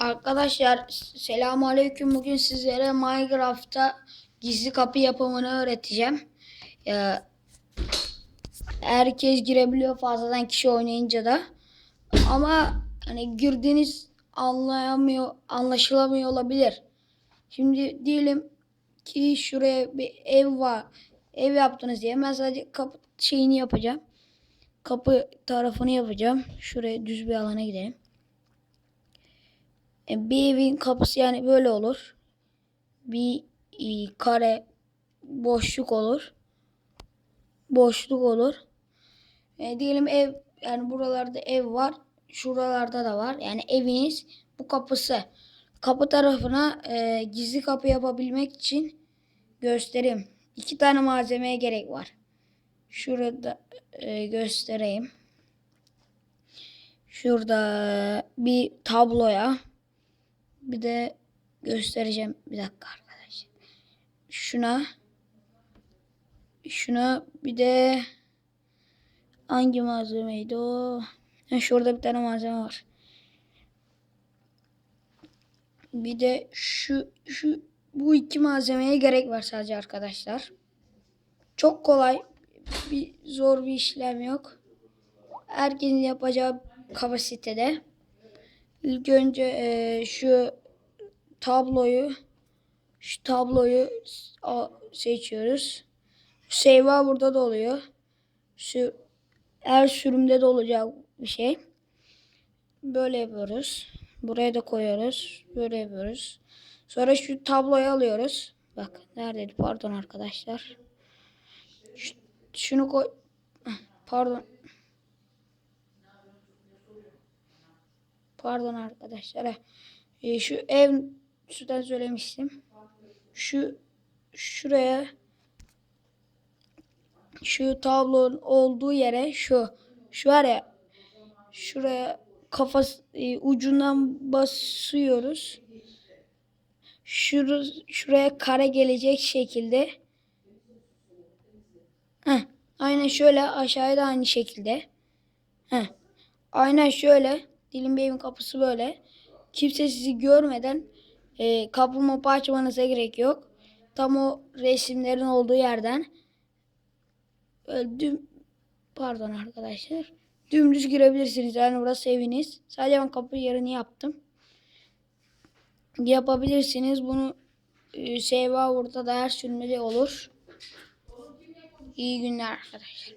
Arkadaşlar selamun aleyküm. Bugün sizlere Minecraft'ta gizli kapı yapımını öğreteceğim. Ya, herkes girebiliyor fazladan kişi oynayınca da. Ama hani girdiğiniz anlayamıyor, anlaşılamıyor olabilir. Şimdi diyelim ki şuraya bir ev var. Ev yaptınız diye. Ben sadece kapı şeyini yapacağım. Kapı tarafını yapacağım. Şuraya düz bir alana gidelim. E, Bir evin kapısı yani böyle olur. Bir e, kare boşluk olur. Boşluk olur. E, diyelim ev yani buralarda ev var. Şuralarda da var. Yani eviniz bu kapısı. Kapı tarafına e, gizli kapı yapabilmek için göstereyim. İki tane malzemeye gerek var. Şurada e, göstereyim. Şurada bir tabloya bir de göstereceğim. Bir dakika arkadaşlar. Şuna şuna bir de hangi malzemeydi o? Ha, şurada bir tane malzeme var. Bir de şu şu bu iki malzemeye gerek var sadece arkadaşlar. Çok kolay. Bir zor bir işlem yok. Herkesin yapacağı kapasitede. İlk önce eee, şu tabloyu şu tabloyu seçiyoruz. Seyva burada da oluyor. Şu her sürümde de olacak bir şey. Böyle yapıyoruz. Buraya da koyuyoruz. Böyle yapıyoruz. Sonra şu tabloyu alıyoruz. Bak neredeydi? Pardon arkadaşlar. Şunu koy. Pardon. Pardon arkadaşlar. Heh. Ee, şu ev şuradan söylemiştim. Şu şuraya şu tablonun olduğu yere şu şu var ya şuraya kafası e, ucundan basıyoruz. Şuru, şuraya kare gelecek şekilde. Heh, aynen şöyle aşağıya da aynı şekilde. Heh, aynen şöyle. Dilim bir evin kapısı böyle. Kimse sizi görmeden e, kapı mapı açmanıza gerek yok. Tam o resimlerin olduğu yerden. Böyle düm, pardon arkadaşlar. Dümdüz girebilirsiniz. Yani burası eviniz. Sadece ben kapı yerini yaptım. Yapabilirsiniz. Bunu e, Seva burada da her sürümde de olur. İyi günler arkadaşlar.